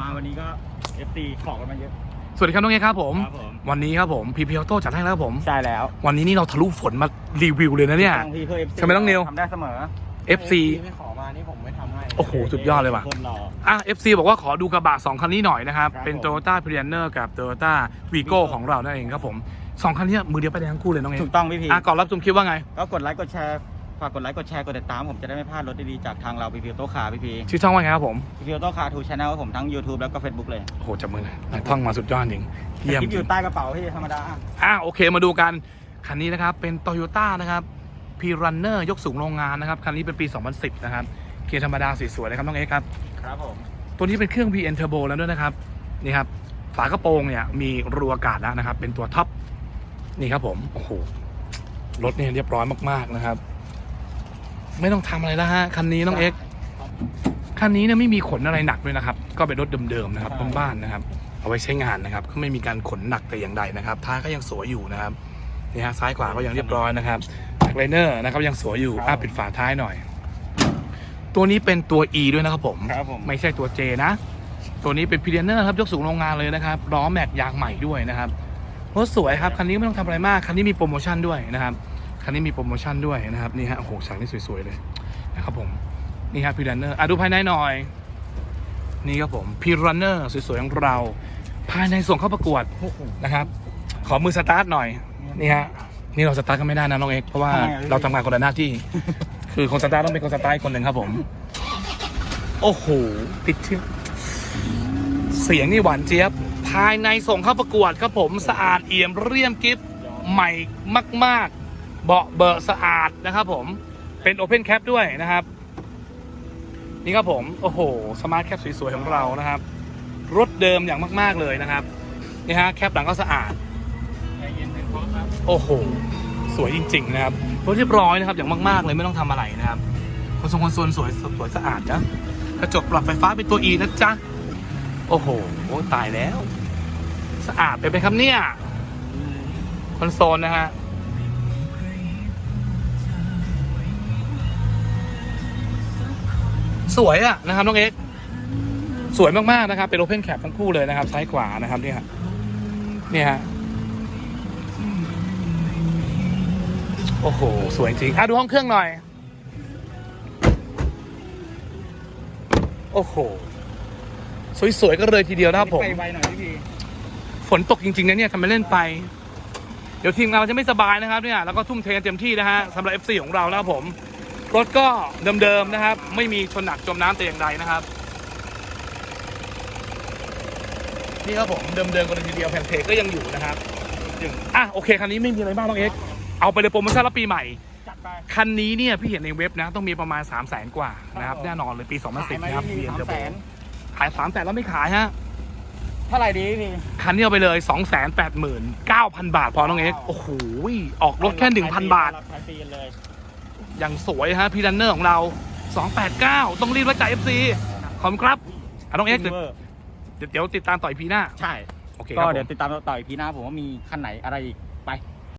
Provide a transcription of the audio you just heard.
มาวันนี้ก็ FT ของกันมาเยอะ สวัสดีครับน้องเอครับผม ครับผม วันนี้ครับผมพีพีออโต้จัดให้แล้วครับผม ใช่แล้ววันนี้นี่เราทะลุฝนมารีวิวเลยนะเนี่ย ทางพี่เพื่อ FC ใช่ไหมน้องนิว ทำได้เสมอ FC ไม่ขอมานี่ผมไม่ทำให้โอ้โห สุดยอดเลยว่ะ คนหล่อ อะ FC บอกว่าขอดูกระบะ2คันนี้หน่อยนะครับ ครับเป็น ผม Toyota p r e n e r กับ Toyota Vigo ของเรานั่นเองครับผมสองคันนี้มือเดียวไปได้ทั้งคู่เลยน้องเอถูกต้องพี่พีอะก่อนรับชมคลิปว่าไง ก็กดไลค์กดแชร์ฝากกดไลค์กดแชร์กดติดตามผมจะได้ไม่พลาดรถดีๆจากทางเราพีพีโต้คาพี่พีชื่อช่องว่าไงครับผมพีพีโต้คาทูชาแนลผมทั้ง YouTube แล้วก็ Facebook เลยโอ้โหจับมือเลยท่องมาสุดยอดจริงเยี่ยมคลิปจอริยู่งใต้กระเป๋าพี่ธรรมดาอะโอเคมาดูกันคันนี้นะครับเป็น Toyota นะครับ p r u n n e r ยกสูงโรงงานนะครับคันนี้เป็นปี 2010 นะครับเกียร์ธรรมดาสีสวยเลยครับน้องเอ็กซ์ครับครับผมตัวนี้เป็นเครื่อง VN Turbo แล้วด้วยนะครับนี่ครับฝากระโปรงเนี่ยมีรูอากาศแล้วนะครับ เป็นตัวท็อปนี่ครับผมโอ้โหรถเนี่ยเรียบร้อยมากๆนะครับ ไม่ต้องทำอะไรแล้วฮะคันนี้น้องเอ็กซ์คันนี้เนี่ยไม่มีขนอะไรหนักด้วยนะครับ ก็เป็นรถเดิมๆนะครับบ้านๆนะครับ เอาไว้ใช้งานนะครับ ก็ไม่มีการขนหนักแต่อย่างใดนะครับท้ายก็ยังสวยอยู่นะครับนี่ฮะซ้ายขวาก็ยังเรียบร้อยนะครับแบ็คไลเนอร์นะครับยังสวยอยู่อะปิดฝาท้ายหน่อย ตัวนี้เป็นตัว E ด้วยนะครับผมครับผมไม่ใช่ตัว J นะ ตัวนี้เป็นพีเดเนอร์ครับยกสูงโรงงานเลยนะครับล้อแม็กยางใหม่ด้วยนะครับรถสวยครับคันนี้ไม่ต้องทำอะไรมากคันนี้มีโปรโมชั่นด้วยนะครับ คันนี้มีโปรโมชั่นด้วยนะครับนี่ฮะโอ้โหฉากนี้สวยๆเลยนะครับผมนี่ครับพีเดเนอร์อะดูภายในหน่อย นี่ครับผมพีรันเนอร์สวยๆของเรา ภายในส่งเข้าประกวดนะครับ ขอมือสตาร์ทหน่อยนี่ฮะนี่เราสตาร์ทกันไม่ได้นะน้องเอกเพราะว่าทำไมอะพี่เราทำงานคนละหน้าที่ คือคนสตาร์ทต้องเป็นคนสตาร์ทอีกคนหนึ่งครับผม โอ้โหติดเชื้อเสียงนี่หวานเจี๊ยบ ภายในส่งเข้าประกวดครับผมสะอาดเอี่ยมเรียมกิฟใหม่มาก ๆ เบาะเบอะสะอาดนะครับผมเป็นโอเพนแคปด้วยนะครับ นี่ครับผมโอ้โหสมาร์ทแคปสวยๆของเรานะครับ รถเดิมอย่างมากๆเลยนะครับนี่ฮะแคปหลังก็สะอาดโอ้โหสวยจริง ๆ นะครับรถเรียบร้อยนะครับอย่างมากๆเลยไม่ต้องทำอะไรนะครับคนทรงคนส่วนสวยสวยสะอาดนะกระจกปรับไฟฟ้าเป็นตัว E นะจ๊ะโอ้โหโอ้ตายแล้ว สะอาดไปไหมครับเนี่ยคอนโซลนะฮะ สวยอะนะครับน้องเอ็กซ์สวยมากๆนะครับเป็นโอเพนแคปทั้งคู่เลยนะครับ ซ้ายขวานะครับเนี่ยฮะเนี่ยฮะโอ้โห สวยจริงอะดูห้องเครื่องหน่อย โอ้โห สวยๆก็เลยทีเดียวนะครับผมไปไวหน่อยพี่พีฝนตกจริงๆนะเนี่ยทำไมเล่นไป เดี๋ยวทีมงานเราจะไม่สบายนะครับเนี่ยแล้วก็ทุ่มเทเต็มที่นะฮะสำหรับ FC ของเรานะครับผม รถก็เดิมๆนะครับ ไม่มีชนหนักจมน้ำแต่อย่างใดนะครับ นี่ครับผมเดิมๆกันเลยทีเดียวแผ่นเพจก็ยังอยู่นะครับอะโอเคคันนี้ไม่มีอะไรมากน้องเอ็กซ์เอาไปเลยโปรโมชั่นรับปีใหม่จัดไปคันนี้เนี่ยพี่เห็นในเว็บนะต้องมีประมาณ 3 0 0แสนกว่านะครับครับผมแน่นอนเลยปี 2010ขายไหมนะครับพี่เรียนสามเดอร์แสโบนขาย 3 0 0แสนแล้วไม่ขายฮะเท่าไหร่ดีพี่คันนี้เอาไปเลย 2 8 9 0 0 0 บาทพอน้องเอ็กซ์โอ้โหออกรถแค่ 1,000 บาท ขายปีกันเลยอย่างสวยฮะพี่ดันเนอร์ของเรา 289 ต้องรีบไว้จ่าย FC ขอบคุณครับอะน้องเอ็กซ์เดี๋ยววอร์เดี๋ยวติดตามต่อยพีหน้า ใช่ โอเคคก็รับผเดี๋ยวมติดตามต่ออีกพีหน้าผมว่ามีคันไหนอะไรอีกไป